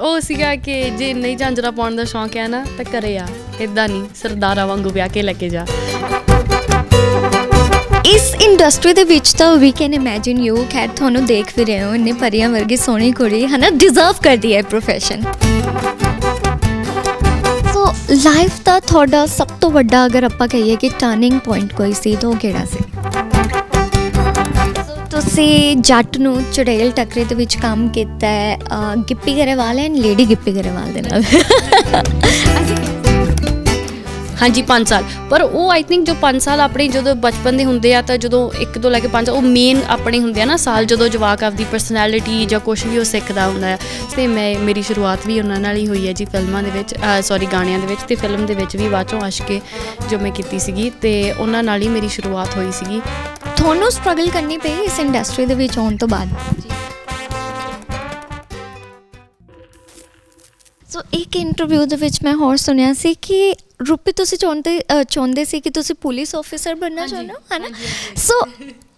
ਉਹ ਸੀਗਾ ਕਿ ਜੇ ਨਹੀਂ ਝਾਂਜਰਾ ਪਾਉਣ ਦਾ ਸ਼ੌਂਕ ਹੈ ਨਾ, ਤਾਂ ਕਰੇ ਆ। ਇਦਾਂ ਨਹੀਂ, ਸਰਦਾਰਾਂ ਵਾਂਗੂ ਵਿਆਹ ਕੇ ਲੈ ਕੇ ਜਾ। ਇਸ ਇੰਡਸਟਰੀ ਦੇ ਵਿੱਚ ਤਾਂ ਵੀ ਕੈਨ ਇਮੇਜਿਨ ਯੂ ਖੈਰ ਤੁਹਾਨੂੰ ਦੇਖ ਵੀ ਰਹੇ ਹੋ, ਇੰਨੇ ਪਰੀਆਂ ਵਰਗੀ ਸੋਹਣੀ ਕੁੜੀ, ਹਨਾ ਡਿਜ਼ਰਵ ਕਰਦੀ ਹੈ ਪ੍ਰੋਫੈਸ਼ਨ ਸੋ ਲਾਈਫ ਦਾ ਤੁਹਾਡਾ ਸਭ ਤੋਂ ਵੱਡਾ ਅਗਰ ਆਪਾਂ ਕਹੀਏ ਕਿ ਟਰਨਿੰਗ ਪੁਆਇੰਟ ਕੋਈ ਸੀ, ਤਾਂ ਉਹ ਕਿਹੜਾ ਸੀ? ਤੁਸੀਂ ਜੱਟ ਨੂੰ ਚੜੇਲ ਟੱਕਰੇ ਦੇ ਵਿੱਚ ਕੰਮ ਕੀਤਾ ਹੈ ਅਹ, ਗਿੱਪੀ ਗਰੇਵਾਲ ਐਂਡ ਲੇਡੀ ਗਿੱਪੀ ਗਰੇਵਾਲ ਦੇ ਨਾਲ। ਹਾਂਜੀ 5 ਸਾਲ। ਪਰ ਉਹ ਆਈ ਥਿੰਕ ਜੋ 5 ਸਾਲ ਆਪਣੇ ਜਦੋਂ ਬਚਪਨ ਦੇ ਹੁੰਦੇ ਆ ਤਾਂ ਜਦੋਂ ਇੱਕ ਤੋਂ ਲੈ ਕੇ 5 ਉਹ ਮੇਨ ਆਪਣੇ ਹੁੰਦੇ ਆ ਨਾ ਸਾਲ ਜਦੋਂ ਜਵਾਕ ਆਪਦੀ ਪਰਸਨੈਲਿਟੀ ਜਾਂ ਕੁਝ ਵੀ ਉਹ ਸਿੱਖਦਾ ਹੁੰਦਾ ਆ। ਤੇ ਮੈਂ ਮੇਰੀ ਸ਼ੁਰੂਆਤ ਵੀ ਉਹਨਾਂ ਨਾਲ ਹੀ ਹੋਈ ਹੈ ਜੀ ਫਿਲਮਾਂ ਦੇ ਵਿੱਚ ਸੌਰੀ ਗਾਣਿਆਂ ਦੇ ਵਿੱਚ ਤੇ ਫਿਲਮ ਦੇ ਵਿੱਚ ਵੀ ਬਾਅਦ ਚੋਂ ਆਸ਼ਕੇ ਜੋ ਮੈਂ ਕੀਤੀ ਸੀਗੀ ਤੇ ਉਹਨਾਂ ਨਾਲ ਹੀ ਮੇਰੀ ਸ਼ੁਰੂਆਤ ਹੋਈ ਸੀਗੀ। ਤੁਹਾਨੂੰ ਸਟਰਗਲ ਕਰਨੀ ਪਈ ਇਸ ਇੰਡਸਟਰੀ ਦੇ ਵਿੱਚ ਆਉਣ ਤੋਂ ਬਾਅਦ। ਸੋ ਇੱਕ ਇੰਟਰਵਿਊ ਦੇ ਵਿੱਚ ਮੈਂ ਹੋਰ ਸੁਣਿਆ ਸੀ ਕਿ ਰੂਪੀ ਤੁਸੀਂ ਚਾਹੁੰਦੇ ਚਾਹੁੰਦੇ ਸੀ ਕਿ ਤੁਸੀਂ ਪੁਲਿਸ ਆਫੀਸਰ ਬਣਨਾ ਚਾਹੁੰਦੇ ਹੋ ਹੈ ਨਾ ਸੋ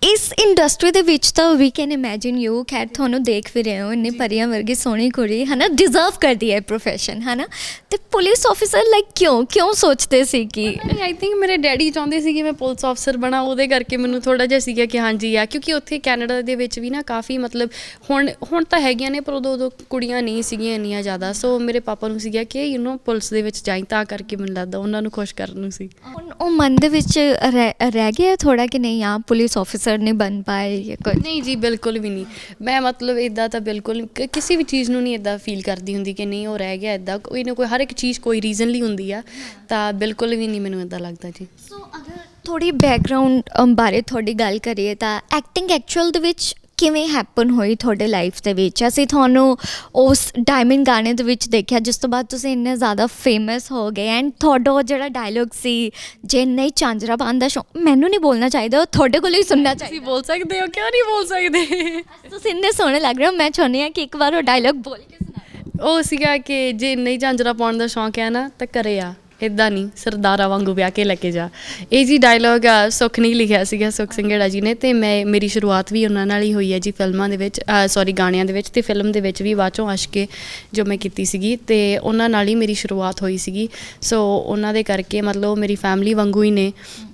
ਇਸ ਇੰਡਸਟਰੀ ਦੇ ਵਿੱਚ ਤਾਂ ਵੀ ਕੈਨ ਇਮੇਜਿਨ ਯੂ ਖੈਰ ਤੁਹਾਨੂੰ ਦੇਖ ਵੀ ਰਹੇ ਹੋ ਇੰਨੇ ਪਰੀਆਂ ਵਰਗੀ ਸੋਹਣੀ ਕੁੜੀ ਹੈ ਨਾ ਡਿਜ਼ਰਵ ਕਰਦੀ ਹੈ ਪ੍ਰੋਫੈਸ਼ਨ ਹੈ ਨਾ ਤੇ ਪੁਲਿਸ ਆਫੀਸਰ ਲਾਈਕ ਕਿਉਂ ਕਿਉਂ ਸੋਚਦੇ ਸੀ ਕਿ ਆਈ ਥਿੰਕ ਮੇਰੇ ਡੈਡੀ ਚਾਹੁੰਦੇ ਸੀ ਕਿ ਮੈਂ ਪੁਲਿਸ ਅਫਸਰ ਬਣਾ ਉਹਦੇ ਕਰਕੇ ਮੈਨੂੰ ਥੋੜਾ ਜਿਹਾ ਸੀਗਾ ਕਿ ਹਾਂਜੀ ਆ ਕਿਉਂਕਿ ਉੱਥੇ ਕੈਨੇਡਾ ਦੇ ਵਿੱਚ ਵੀ ਨਾ ਕਾਫੀ ਮਤਲਬ ਹੁਣ ਹੁਣ ਤਾਂ ਹੈਗੀਆਂ ਨੇ ਪਰ ਉਦੋਂ ਉਦੋਂ ਕੁੜੀਆਂ ਨਹੀਂ ਸੀਗੀਆਂ ਇੰਨੀਆਂ ਜ਼ਿਆਦਾ। ਸੋ ਮੇਰੇ ਪਾਪਾ ਨੂੰ ਸੀਗਾ ਕਿ ਯੂ نو ਪੁਲਿਸ ਦੇ ਵਿੱਚ ਜਾਈਂ ਤਾਂ ਕਰਕੇ ਮੈਨੂੰ ਲੱਗਦਾ ਉਹਨਾਂ ਨੂੰ ਖੁਸ਼ ਕਰਨ ਨੂੰ ਸੀ। ਹੁਣ ਉਹ ਮਨ ਦੇ ਵਿੱਚ ਰਹਿ ਰਹਿ ਗਿਆ ਥੋੜਾ ਕਿ ਨਹੀਂ ਆ ਪੁਲਿਸ ਆਫੀਸਰ ਨਹੀਂ ਬਣ ਪਾਏ ਜਾਂ ਕੁਝ ਨਹੀਂ ਜੀ ਬਿਲਕੁਲ ਵੀ ਨਹੀਂ। ਮੈਂ ਮਤਲਬ ਇਦਾਂ ਤਾਂ ਬਿਲਕੁਲ ਕ- ਕਿਸੇ ਵੀ ਚੀਜ਼ ਨੂੰ ਨਹੀਂ ਇਦਾਂ ਫੀਲ ਕਰਦੀ ਹੁੰਦੀ ਕਿ ਨਹੀਂ ਉਹ ਰਹਿ ਗਿਆ ਇਦਾਂ ਕੋਈ ਨਾ ਕੋਈ ਹਰ ਇੱਕ ਚੀਜ਼ ਕੋਈ ਰੀਜ਼ਨ ਲਈ ਹੁੰਦੀ ਆ ਤਾਂ ਬਿਲਕੁਲ ਵੀ ਨਹੀਂ ਮੈਨੂੰ ਇਦਾਂ ਲੱਗਦਾ ਜੀ। ਸੋ ਅਗਰ ਥੋੜੀ ਬੈਕਗ੍ਰਾਉਂਡ ਬਾਰੇ ਤੁਹਾਡੀ ਗੱਲ ਕਰੀਏ ਤਾਂ ਐਕਟਿੰਗ ਐਕਚੁਅਲ ਦੇ ਵਿੱਚ ਕਿਵੇਂ ਹੈਪਨ ਹੋਈ ਤੁਹਾਡੇ ਲਾਈਫ ਦੇ ਵਿੱਚ? ਅਸੀਂ ਤੁਹਾਨੂੰ ਉਸ ਡਾਇਮੰਡ ਗਾਣੇ ਦੇ ਵਿੱਚ ਦੇਖਿਆ ਜਿਸ ਤੋਂ ਬਾਅਦ ਤੁਸੀਂ ਇੰਨੇ ਜ਼ਿਆਦਾ ਫੇਮਸ ਹੋ ਗਏ ਐਂਡ ਤੁਹਾਡਾ ਉਹ ਜਿਹੜਾ ਡਾਇਲੌਗ ਸੀ ਜੇ ਨਹੀਂ ਚਾਂਜਰਾ ਪਾਉਣ ਦਾ ਸ਼ੌਂਕ ਮੈਨੂੰ ਨਹੀਂ ਬੋਲਣਾ ਚਾਹੀਦਾ ਉਹ ਤੁਹਾਡੇ ਕੋਲੋਂ ਹੀ ਸੁਣਨਾ ਤੁਸੀਂ ਚਾਹੀਦਾ। ਬੋਲ ਸਕਦੇ ਹੋ? ਕਿਉਂ ਨਹੀਂ ਬੋਲ ਸਕਦੇ? ਤੁਸੀਂ ਇੰਨੇ ਸੋਹਣੇ ਲੱਗ ਰਹੇ ਹੋ ਮੈਂ ਚਾਹੁੰਦੀ ਹਾਂ ਕਿ ਇੱਕ ਵਾਰ ਉਹ ਡਾਇਲੌਗ ਬੋਲ ਕੇ ਸੁਣਾਓ। ਉਹ ਸੀਗਾ ਕਿ ਜੇ ਨਹੀਂ ਝਾਂਜਰਾ ਪਾਉਣ ਦਾ ਸ਼ੌਂਕ ਹੈ ਨਾ ਤਾਂ ਕਰੇ ਆ। ਇਦਾਂ ਨਹੀਂ ਸਰਦਾਰਾਂ ਵਾਂਗੂ ਵਿਆਹ ਕੇ ਲੈ ਕੇ ਜਾ। ਇਹ ਜੀ ਡਾਇਲੌਗ ਸੁਖ ਨਹੀਂ ਲਿਖਿਆ ਸੀਗਾ ਸੁਖ ਸਿੰਘੜਾ ਜੀ ਨੇ ਤੇ ਮੈਂ ਮੇਰੀ ਸ਼ੁਰੂਆਤ ਵੀ ਉਹਨਾਂ ਨਾਲ ਹੀ ਹੋਈ ਹੈ ਜੀ ਫਿਲਮਾਂ ਦੇ ਵਿੱਚ ਸੌਰੀ ਗਾਣਿਆਂ ਦੇ ਵਿੱਚ ਤੇ ਫਿਲਮ ਦੇ ਵਿੱਚ ਵੀ ਬਾਅਦ ਚੋਂ ਆਸ਼ਕੇ ਜੋ ਮੈਂ ਕੀਤੀ ਸੀਗੀ ਤੇ ਉਹਨਾਂ ਨਾਲ ਹੀ ਮੇਰੀ ਸ਼ੁਰੂਆਤ ਹੋਈ ਸੀਗੀ। ਸੋ ਉਹਨਾਂ ਦੇ ਕਰਕੇ ਮਤਲਬ ਮੇਰੀ ਫੈਮਿਲੀ ਵਾਂਗੂ ਹੀ ਨੇ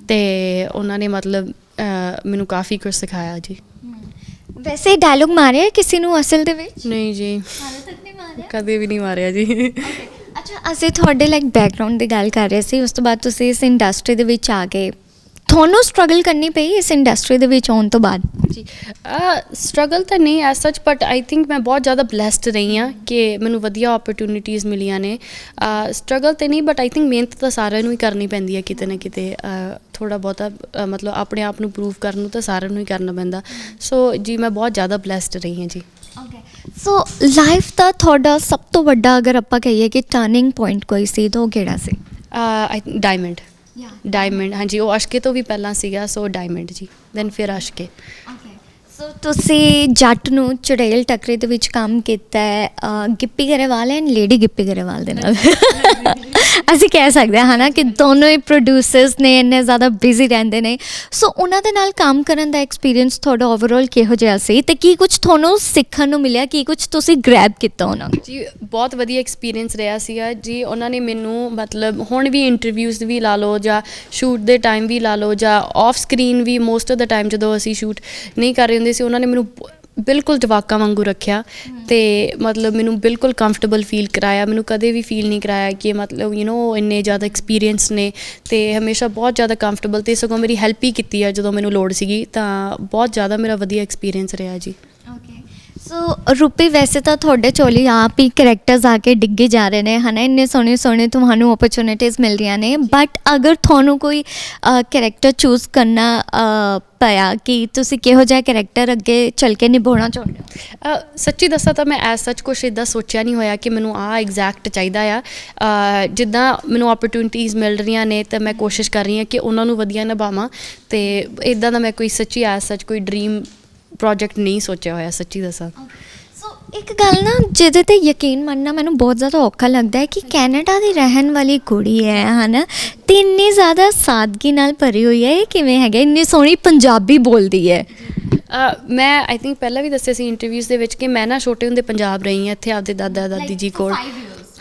ਤੇ ਉਹਨਾਂ ਨੇ ਮਤਲਬ ਮੈਨੂੰ ਕਾਫੀ ਕੁਝ ਸਿਖਾਇਆ ਜੀ। ਵੈਸੇ ਡਾਇਲੌਗ ਮਾਰਿਆ ਕਿਸੇ ਨੂੰ ਅਸਲ ਦੇ ਵਿੱਚ? ਨਹੀਂ ਜੀ। ਹਾਲੇ ਤੱਕ ਨਹੀਂ ਮਾਰਿਆ? ਕਦੇ ਵੀ ਨਹੀਂ ਮਾਰਿਆ ਜੀ। ਅੱਛਾ ਅਸੀਂ ਤੁਹਾਡੇ ਲਾਈਕ ਬੈਕਗ੍ਰਾਉਂਡ ਦੀ ਗੱਲ ਕਰ ਰਹੇ ਸੀ ਉਸ ਤੋਂ ਬਾਅਦ ਤੁਸੀਂ ਇਸ ਇੰਡਸਟਰੀ ਦੇ ਵਿੱਚ ਆ ਗਏ। ਤੁਹਾਨੂੰ ਸਟਰਗਲ ਕਰਨੀ ਪਈ ਇਸ ਇੰਡਸਟਰੀ ਦੇ ਵਿੱਚ ਆਉਣ ਤੋਂ ਬਾਅਦ? ਜੀ ਸਟਰਗਲ ਤਾਂ ਨਹੀਂ ਐਸ ਸੱਚ ਬਟ ਆਈ ਥਿੰਕ ਮੈਂ ਬਹੁਤ ਜ਼ਿਆਦਾ ਬਲੈਸਡ ਰਹੀ ਹਾਂ ਕਿ ਮੈਨੂੰ ਵਧੀਆ ਓਪਰਚ्युनिटीज ਮਿਲੀਆਂ ਨੇ। ਸਟਰਗਲ ਤੇ ਨਹੀਂ ਬਟ ਆਈ ਥਿੰਕ ਮਿਹਨਤ ਤਾਂ ਸਾਰਿਆਂ ਨੂੰ ਹੀ ਕਰਨੀ ਪੈਂਦੀ ਹੈ ਕਿਤੇ ਨਾ ਕਿਤੇ। ਥੋੜਾ ਬਹੁਤਾ ਮਤਲਬ ਆਪਣੇ ਆਪ ਨੂੰ ਪ੍ਰੂਫ ਕਰਨ ਨੂੰ ਤਾਂ ਸਾਰਿਆਂ ਨੂੰ ਹੀ ਕਰਨਾ ਪੈਂਦਾ। ਸੋ ਜੀ ਮੈਂ ਬਹੁਤ ਜ਼ਿਆਦਾ ਬਲੈਸਡ ਰਹੀ ਹਾਂ ਜੀ। ਓਕੇ ਸੋ ਲਾਈਫ ਦਾ ਤੁਹਾਡਾ ਸਭ ਤੋਂ ਵੱਡਾ ਅਗਰ ਆਪਾਂ ਕਹੀਏ ਕਿ ਟਰਨਿੰਗ ਪੁਆਇੰਟ ਕੋਈ ਸੀ ਤਾਂ ਉਹ ਕਿਹੜਾ ਸੀ? ਡਾਇਮੰਡ ਡਾਇਮੰਡ ਹਾਂਜੀ ਉਹ ਅਸ਼ਕੇ ਤੋਂ ਵੀ ਪਹਿਲਾਂ ਸੀਗਾ ਸੋ ਡਾਇਮੰਡ ਜੀ ਦੈਨ ਫਿਰ ਅਸ਼ਕੇ. ਸੋ ਤੁਸੀਂ ਜੱਟ ਨੂੰ ਚੁੜੇਲ ਟੱਕਰੇ ਦੇ ਵਿੱਚ ਕੰਮ ਕੀਤਾ ਹੈ ਗਿੱਪੀ ਗਰੇਵਾਲ ਐਂਡ ਲੇਡੀ ਗਿੱਪੀ ਗਰੇਵਾਲ ਦੇ ਨਾਲ? ਅਸੀਂ ਕਹਿ ਸਕਦੇ ਹਾਂ, ਹਨਾ, ਕਿ ਦੋਨੋਂ ਹੀ ਪ੍ਰੋਡਿਊਸਰਸ ਨੇ ਇੰਨੇ ਜ਼ਿਆਦਾ ਬਿਜ਼ੀ ਰਹਿੰਦੇ ਨੇ। ਸੋ ਉਹਨਾਂ ਦੇ ਨਾਲ ਕੰਮ ਕਰਨ ਦਾ ਐਕਸਪੀਰੀਅੰਸ ਤੁਹਾਡਾ ਓਵਰਆਲ ਕਿਹੋ ਜਿਹਾ ਸੀ? ਤੇ ਕੀ ਕੁਝ ਤੁਹਾਨੂੰ ਸਿੱਖਣ ਨੂੰ ਮਿਲਿਆ? ਕੀ ਕੁਝ ਤੁਸੀਂ ਗ੍ਰੈਬ ਕੀਤਾ ਉਹਨਾਂ ਨੂੰ? ਜੀ, ਬਹੁਤ ਵਧੀਆ ਐਕਸਪੀਰੀਅੰਸ ਰਿਹਾ ਸੀਗਾ। ਜੀ, ਉਹਨਾਂ ਨੇ ਮੈਨੂੰ ਮਤਲਬ ਹੁਣ ਵੀ ਇੰਟਰਵਿਊਜ਼ ਵੀ ਲਾ ਲਓ ਜਾਂ ਸ਼ੂਟ ਦੇ ਟਾਈਮ ਵੀ ਲਾ ਲਓ ਜਾਂ ਆਫ ਸਕਰੀਨ ਵੀ ਮੋਸਟ ਆਫ ਦਾ ਟਾਈਮ ਜਦੋਂ ਅਸੀਂ ਸ਼ੂਟ ਨਹੀਂ ਕਰ ਰਹੇ ਹੁੰਦੇ ਸੀ, ਉਹਨਾਂ ਨੇ ਮੈਨੂੰ ਬਿਲਕੁਲ ਜਵਾਕਾਂ ਵਾਂਗੂ ਰੱਖਿਆ ਤੇ ਮਤਲਬ ਮੈਨੂੰ ਬਿਲਕੁਲ ਕੰਫਰਟੇਬਲ ਫੀਲ ਕਰਾਇਆ। ਮੈਨੂੰ ਕਦੇ ਵੀ ਫੀਲ ਨਹੀਂ ਕਰਾਇਆ ਕਿ ਮਤਲਬ ਯੂ نو ਇੰਨੇ ਜ਼ਿਆਦਾ ਐਕਸਪੀਰੀਅੰਸ ਨੇ ਤੇ ਹਮੇਸ਼ਾ ਬਹੁਤ ਜ਼ਿਆਦਾ ਕੰਫਰਟੇਬਲ ਤੇ ਸਗੋਂ ਮੇਰੀ ਹੈਲਪ ਹੀ ਕੀਤੀ ਆ ਜਦੋਂ ਮੈਨੂੰ ਲੋੜ ਸੀਗੀ ਤਾਂ ਬਹੁਤ ਜ਼ਿਆਦਾ ਮੇਰਾ ਵਧੀਆ ਐਕਸਪੀਰੀਅੰਸ ਰਿਹਾ ਜੀ। ਓਕੇ ਸੋ ਰੂਪੀ ਵੈਸੇ ਤਾਂ ਤੁਹਾਡੇ ਚੋਲੀ ਆਪ ਹੀ ਕੈਰੈਕਟਰਸ ਆ ਕੇ ਡਿੱਗੇ ਜਾ ਰਹੇ ਨੇ ਹਨਾ ਇੰਨੇ ਸੋਹਣੇ ਸੋਹਣੇ ਤੁਹਾਨੂੰ ਓਪਰਚ्युनिटीज ਮਿਲ ਰਹੀਆਂ ਨੇ ਬਟ ਅਗਰ ਤੁਹਾਨੂੰ ਕੋਈ ਕੈਰੈਕਟਰ ਚੂਜ਼ ਕਰਨਾ ਪਿਆ ਕਿ ਤੁਸੀਂ ਕਿਹੋ ਜਿਹਾ ਕੈਰੈਕਟਰ ਅੱਗੇ ਚੱਲ ਕੇ ਨਿਭਾਉਣਾ ਚਾਹੁੰਦੇ ਹੋ ਸੱਚੀ ਦੱਸਾਂ ਤਾਂ ਮੈਂ ਐਸ ਸੱਚ ਕੁਛ ਇਦਾਂ ਸੋਚਿਆ ਨਹੀਂ ਹੋਇਆ ਕਿ ਮੈਨੂੰ ਆ ਐਗਜ਼ੈਕਟ ਚਾਹੀਦਾ ਆ ਜਿੱਦਾਂ ਮੈਨੂੰ ਓਪਰਚ्युनिटीज ਮਿਲ ਰਹੀਆਂ ਨੇ ਤਾਂ ਮੈਂ ਕੋਸ਼ਿਸ਼ ਕਰ ਰਹੀ ਹਾਂ ਕਿ ਉਹਨਾਂ ਨੂੰ ਵਧੀਆ ਨਿਭਾਵਾਂ ਤੇ ਇਦਾਂ ਦਾ ਮੈਂ ਕੋਈ ਸੱਚੀ ਐਸ ਸੱਚ ਕੋਈ ਡ੍ਰੀਮ ਪ੍ਰੋਜੈਕਟ ਨਹੀਂ ਸੋਚਿਆ ਹੋਇਆ ਸੱਚੀ ਦੱਸਾਂ। ਸੋ ਇੱਕ ਗੱਲ ਨਾ ਜਿਹਦੇ ਤੇ ਯਕੀਨ ਮੰਨਣਾ ਮੈਨੂੰ ਬਹੁਤ ਜ਼ਿਆਦਾ ਔਖਾ ਲੱਗਦਾ ਹੈ ਕਿ ਕੈਨੇਡਾ ਦੀ ਰਹਿਣ ਵਾਲੀ ਕੁੜੀ ਹੈ ਹਨਾ? ਤੇ ਇੰਨੀ ਜ਼ਿਆਦਾ ਸਾਦਗੀ ਨਾਲ ਭਰੀ ਹੋਈ ਹੈ ਇਹ ਕਿਵੇਂ ਹੈਗਾ? ਇੰਨੀ ਸੋਹਣੀ ਪੰਜਾਬੀ ਬੋਲਦੀ ਹੈ। ਮੈਂ ਆਈ ਥਿੰਕ ਪਹਿਲਾਂ ਵੀ ਦੱਸਿਆ ਸੀ ਇੰਟਰਵਿਊਜ਼ ਦੇ ਵਿੱਚ ਕਿ ਮੈਂ ਨਾ ਛੋਟੇ ਹੁੰਦੇ ਪੰਜਾਬ ਰਹੀ ਹਾਂ ਇੱਥੇ ਆਪਦੇ ਦਾਦਾ ਦਾਦੀ ਜੀ ਕੋਲ।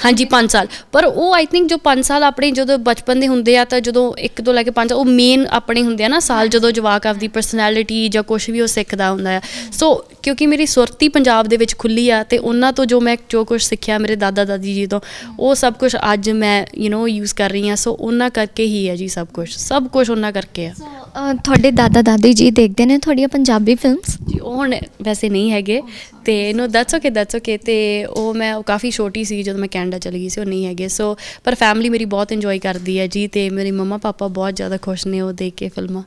ਹਾਂਜੀ 5 ਸਾਲ। ਪਰ ਉਹ ਆਈ ਥਿੰਕ ਜੋ 5 ਸਾਲ ਆਪਣੇ ਜਦੋਂ ਬਚਪਨ ਦੇ ਹੁੰਦੇ ਆ ਤਾਂ ਜਦੋਂ ਇੱਕ ਤੋਂ ਲੈ ਕੇ 5 ਉਹ ਮੇਨ ਆਪਣੇ ਹੁੰਦੇ ਆ ਨਾ ਸਾਲ ਜਦੋਂ ਜਵਾਕ ਆਪਦੀ ਪਰਸਨੈਲਿਟੀ ਜਾਂ ਕੁਝ ਵੀ ਉਹ ਸਿੱਖਦਾ ਹੁੰਦਾ ਆ। ਸੋ ਕਿਉਂਕਿ ਮੇਰੀ ਸੁਰਤੀ ਪੰਜਾਬ ਦੇ ਵਿੱਚ ਖੁੱਲੀ ਆ ਤੇ ਉਹਨਾਂ ਤੋਂ ਜੋ ਮੈਂ ਜੋ ਕੁਝ ਸਿੱਖਿਆ ਮੇਰੇ ਦਾਦਾ ਦਾਦੀ ਜੀ ਤੋਂ ਉਹ ਸਭ ਕੁਝ ਅੱਜ ਮੈਂ ਯੂ نو ਯੂਜ਼ ਕਰ ਰਹੀ ਹਾਂ। ਸੋ ਉਹਨਾਂ ਕਰਕੇ ਹੀ ਹੈ ਜੀ ਸਭ ਕੁਝ ਸਭ ਕੁਝ ਉਹਨਾਂ ਕਰਕੇ ਆ। ਤੁਹਾਡੇ ਦਾਦਾ ਦਾਦੀ ਜੀ ਦੇਖਦੇ ਨੇ ਤੁਹਾਡੀਆਂ ਪੰਜਾਬੀ ਫਿਲਮਸ ਜੀ ਉਹ ਹੁਣ ਵੈਸੇ ਨਹੀਂ ਹੈਗੇ। ਤੇ no that's okay that's okay ਤੇ ਉਹ ਮੈਂ ਉਹ ਕਾਫੀ ਛੋਟੀ ਸੀ ਜਦੋਂ ਮੈਂ ਕੈਨੇਡਾ ਚਲੀ ਗਈ ਸੀ ਉਹ ਨਹੀਂ ਹੈਗੇ। ਸੋ ਪਰ ਫੈਮਿਲੀ ਮੇਰੀ ਬਹੁਤ ਇੰਜੋਏ ਕਰਦੀ ਹੈ ਜੀ ਤੇ ਮੇਰੇ ਮੰਮਾ ਪਾਪਾ ਬਹੁਤ ਜ਼ਿਆਦਾ ਖੁਸ਼ ਨੇ ਉਹ ਦੇਖ ਕੇ ਫਿਲਮਾਂ।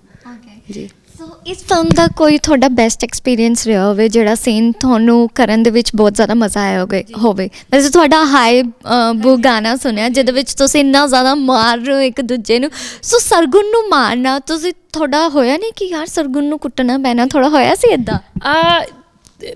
ਜੀ ਸੋ ਇਸ ਫਿਲਮ ਦਾ ਕੋਈ ਤੁਹਾਡਾ ਬੈਸਟ ਐਕਸਪੀਰੀਅੰਸ ਰਿਹਾ ਹੋਵੇ ਜਿਹੜਾ ਸੀਨ ਤੁਹਾਨੂੰ ਕਰਨ ਦੇ ਵਿੱਚ ਬਹੁਤ ਜ਼ਿਆਦਾ ਮਜ਼ਾ ਆਇਆ ਹੋਵੇ ਹੋਵੇ? ਵੈਸੇ ਤੁਹਾਡਾ ਹਾਈ ਬੂ ਗਾਣਾ ਸੁਣਿਆ ਜਿਹਦੇ ਵਿੱਚ ਤੁਸੀਂ ਇੰਨਾ ਜ਼ਿਆਦਾ ਮਾਰ ਰਹੇ ਹੋ ਇੱਕ ਦੂਜੇ ਨੂੰ। ਸੋ ਸਰਗੁਣ ਨੂੰ ਮਾਰਨਾ ਤੁਸੀਂ ਤੁਹਾਡਾ ਹੋਇਆ ਨਹੀਂ ਕਿ ਯਾਰ ਸਰਗੁਣ ਨੂੰ ਕੁੱਟਣਾ ਪੈਣਾ ਥੋੜਾ ਹੋਇਆ ਸੀ ਇਦਾਂ ਆ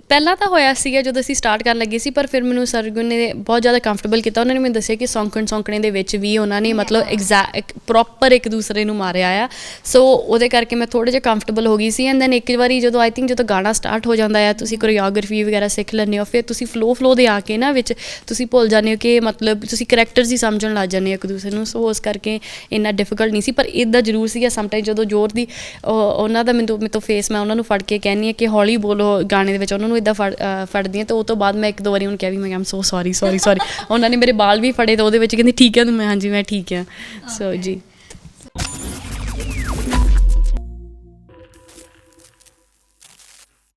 ਪਹਿਲਾਂ ਤਾਂ ਹੋਇਆ ਸੀਗਾ ਜਦੋਂ ਅਸੀਂ ਸਟਾਰਟ ਕਰਨ ਲੱਗੇ ਸੀ ਪਰ ਫਿਰ ਮੈਨੂੰ ਸਰਗੁਣ ਨੇ ਬਹੁਤ ਜ਼ਿਆਦਾ ਕੰਫਰਟੇਬਲ ਕੀਤਾ। ਉਹਨਾਂ ਨੇ ਮੈਨੂੰ ਦੱਸਿਆ ਕਿ ਸੌਂਕਣ ਸੌਂਕਣੇ ਦੇ ਵਿੱਚ ਵੀ ਉਹਨਾਂ ਨੇ ਮਤਲਬ ਐਗਜ਼ੈਕਟ ਪ੍ਰੋਪਰ ਇੱਕ ਦੂਸਰੇ ਨੂੰ ਮਾਰਿਆ ਆ। ਸੋ ਉਹਦੇ ਕਰਕੇ ਮੈਂ ਥੋੜੇ ਜਿਹਾ ਕੰਫਰਟੇਬਲ ਹੋ ਗਈ ਸੀ। ਐਂਡ ਦੈਨ ਇੱਕ ਵਾਰੀ ਜਦੋਂ ਆਈ ਥਿੰਕ ਜਦੋਂ ਗਾਣਾ ਸਟਾਰਟ ਹੋ ਜਾਂਦਾ ਆ ਤੁਸੀਂ ਕੋਰੀਓਗ੍ਰਾਫੀ ਵਗੈਰਾ ਸਿੱਖ ਲੈਂਦੇ ਹੋ ਫਿਰ ਤੁਸੀਂ ਫਲੋ ਫਲੋ ਦੇ ਆ ਕੇ ਨਾ ਵਿੱਚ ਤੁਸੀਂ ਭੁੱਲ ਜਾਂਦੇ ਹੋ ਕਿ ਮਤਲਬ ਤੁਸੀਂ ਕਰੈਕਟਰਸ ਹੀ ਸਮਝਣ ਲੱਗ ਜਾਂਦੇ ਹੋ ਇੱਕ ਦੂਸਰੇ ਨੂੰ। ਸੋ ਉਸ ਕਰਕੇ ਇੰਨਾ ਡਿਫਿਕਲਟ ਨਹੀਂ ਸੀ। ਪਰ ਇਦਾਂ ਜ਼ਰੂਰ ਸੀਗਾ ਸਮਟਾਈਮ ਜਦੋਂ ਜ਼ੋਰ ਦੀ ਉਹ- ਉਹਨਾਂ ਦਾ ਮੈਨੂੰ ਮੈਨੂੰ ਫੇਸ ਮੈਂ ਉਹਨਾਂ ਨੂੰ ਫੜ ਕੇ ਕਹਿੰਨੀ ਆ ਕਿ ਹੌਲੀ ਬੋਲੋ ਗਾਣੇ ਦੇ ਵਿੱਚ ਉਹਨਾਂ ਨੂੰ ਇਦਾਂ ਫੜਦੀ ਹਾਂ ਤੇ ਉਹ ਤੋਂ ਬਾਅਦ ਮੈਂ ਇੱਕ ਦੋ ਵਾਰੀ ਉਹਨੂੰ ਕਿਹਾ ਵੀ ਮੈਂ I'm so sorry sorry sorry ਉਹਨਾਂ ਨੇ ਮੇਰੇ ਬਾਲ ਵੀ ਫੜੇ ਤੇ ਉਹਦੇ ਵਿੱਚ ਕਹਿੰਦੀ ਠੀਕ ਹੈ ਤੂੰ ਮੈਂ ਹਾਂਜੀ ਮੈਂ ਠੀਕ ਹਾਂ। ਸੋ ਜੀ।